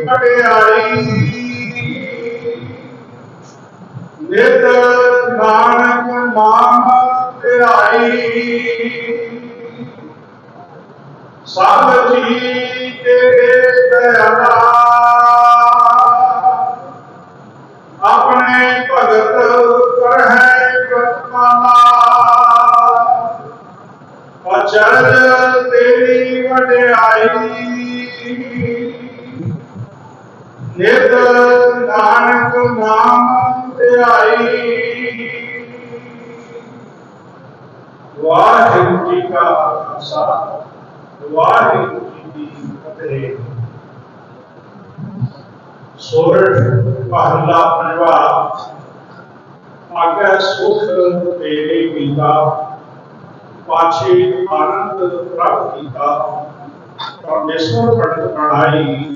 ਤੇਰੀ ਅੜਿਆਈ ਨਿਤ ਨਾਨਕ ਨਾਮ ਧਿਆਈ ਸਭ ਜੀ ਤੇਰੇ ਦਇਆਲਾ ਆਪਣੇ ਭਗਤ ਕਰਹਿ ਕਿਰਪਾਨਾ ਅਚਰਜ ਤੇਰੀ ਵਡਿਆਈ ਨਿਤ ਨਾਨਕ ਨਾਮ ਧਿਆਈ। ਵਾਹਿਗੁਰੂ ਜੀ ਕਾ ਖਾਲਸਾ, ਵਾਹਿਗੁਰੂ ਜੀ ਕੀ ਫਤਿਹ। ਸੋਰਠ ਪਹਲਾ ਪੰਜਵਾ ਆਗੇ ਸੁਖ ਤੇਰੇ ਕੀਤਾ, ਪਾਛੇ ਆਨੰਦ ਪ੍ਰਾਪਤ ਕੀਤਾ ਪਰਮੇਸ਼ਵਰ ਪੜਤ ਬਣਾਈ।